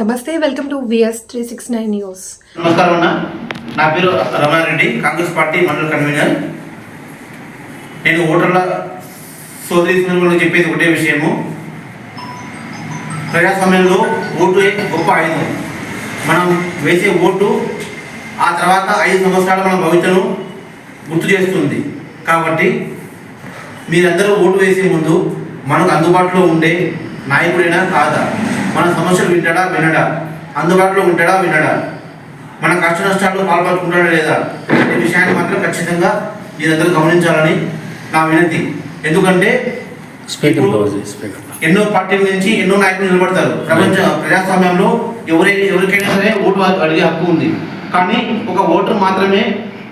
నమస్తే welcome to VS three six nine news నమస్కారం అన్న. నా పేరు రమణారెడ్డి కాంగ్రెస్ పార్టీ మండల కన్వీనర్. నేను ఓటర్ల సోదరి సందర్భంలో చెప్పేది ఒకటే విషయము. ప్రజాస్వామ్యంలో ఓటు గొప్ప ఆయుధం. మనం వేసే ఓటు ఆ తర్వాత ఐదు సంవత్సరాల మన భవిష్యత్తును గుర్తు చేస్తుంది. కాబట్టి మీరందరూ ఓటు వేసే ముందు మనకు అందుబాటులో ఉండే నాయకుడైనా కాదా? మన సమస్యలు వింటాడా? వినడా? అందుబాటులో ఉంటాడా? వినడా? మన కష్ట నష్టాల్లో పాల్పంచుకుంటాడా లేదా? అనే విషయాన్ని మాత్రం ఖచ్చితంగా మీరందరూ గమనించాలని నా వినతి. ఎందుకంటే ఎన్నో పార్టీల నుంచి ఎన్నో నాయకులు నిలబడతారు. ప్రపంచ ప్రజాస్వామ్యంలో ఎవరై ఎవరికైనా సరే ఓటు అడిగే హక్కు ఉంది. కానీ ఒక ఓటర్ మాత్రమే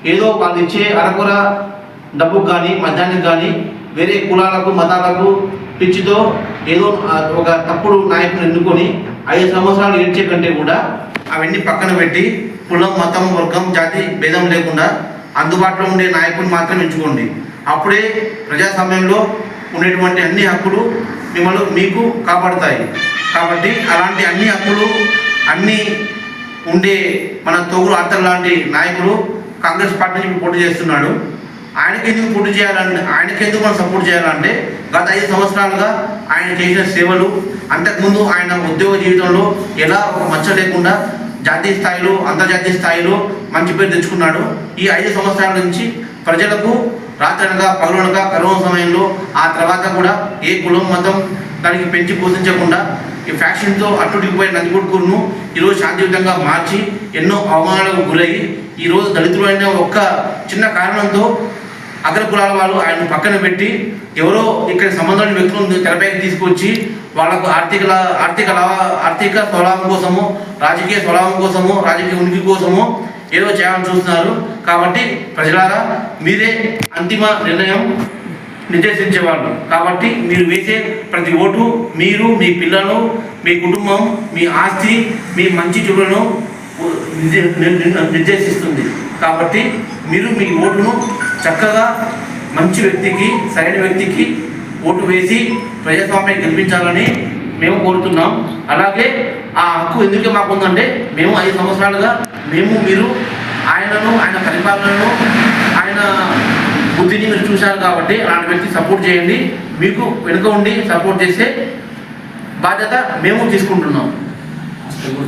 ఏదో వాళ్ళు ఇచ్చే అరకొర డబ్బుకు కానీ మద్యానికి కానీ వేరే కులాలకు మతాలకు పిచ్చితో ఏదో ఒక తప్పుడు నాయకుని ఎన్నుకొని ఐదు సంవత్సరాలు ఏడ్చే కంటే కూడా అవన్నీ పక్కన పెట్టి కులం మతం వర్గం జాతి భేదం లేకుండా అందుబాటులో ఉండే నాయకుని మాత్రం ఎంచుకోండి. అప్పుడే ప్రజాస్వామ్యంలో ఉండేటువంటి అన్ని హక్కులు మిమ్మల్ని మీకు కాపాడుతాయి. కాబట్టి అలాంటి అన్ని హక్కులు అన్ని ఉండే మన తోగులు ఆర్తర్ లాంటి నాయకులు కాంగ్రెస్ పార్టీ నుంచి పోటీ చేస్తున్నాడు. ఆయనకి ఎందుకు పుట్టి చేయాలంటే ఆయనకి ఎందుకు మనం సపోర్ట్ చేయాలంటే గత ఐదు సంవత్సరాలుగా ఆయన చేసిన సేవలు అంతకుముందు ఆయన ఉద్యోగ జీవితంలో ఎలా ఒక మచ్చ లేకుండా జాతీయ స్థాయిలో అంతర్జాతీయ స్థాయిలో మంచి పేరు తెచ్చుకున్నాడు. ఈ ఐదు సంవత్సరాల నుంచి ప్రజలకు రాత్రనగా పగలనగా కరోనా సమయంలో ఆ తర్వాత కూడా ఏ కులం మతం దానికి పెంచి పోషించకుండా ఈ ఫ్యాషన్తో అట్టుడికిపోయిన నందికొట్కూరును ఈరోజు శాంతియుతంగా మార్చి ఎన్నో అవమానాలకు గురయ్యి ఈరోజు దళితులైన ఒక్క చిన్న కారణంతో అగ్ర కులాల వాళ్ళు ఆయన పక్కన పెట్టి ఎవరో ఇక్కడ సంబంధం వ్యక్తులను తెరపైకి తీసుకొచ్చి వాళ్ళకు ఆర్థిక లా- ఆర్థిక లాభ ఆర్థిక స్వలాభం కోసము రాజకీయ స్వలాభం కోసము రాజకీయ ఉనికి కోసము ఏదో చేయాలని చూస్తున్నారు. కాబట్టి ప్రజలారా మీరే అంతిమ నిర్ణయం నిర్దేశించేవాళ్ళు. కాబట్టి మీరు వేసే ప్రతి ఓటు మీరు మీ పిల్లలు మీ కుటుంబం మీ ఆస్తి మీ మంచి చెడులను నిర్దేశిస్తుంది. కాబట్టి మీరు మీ ఓటును చక్కగా మంచి వ్యక్తికి సరైన వ్యక్తికి ఓటు వేసి ప్రజాస్వామ్యం గెలిపించాలని మేము కోరుతున్నాం. అలాగే ఆ హక్కు ఎందుకు మాకు ఉందంటే మేము ఐదు సంవత్సరాలుగా మేము మీరు ఆయనను ఆయన పరిపాలనను ఆయన బుద్ధిని మీరు చూశారు కాబట్టి అలాంటి వ్యక్తి సపోర్ట్ చేయండి. మీకు వెనుక ఉండి సపోర్ట్ చేసే బాధ్యత మేము తీసుకుంటున్నాం.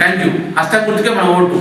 థ్యాంక్ యూ హస్తం గుర్తుకే మన ఓటు.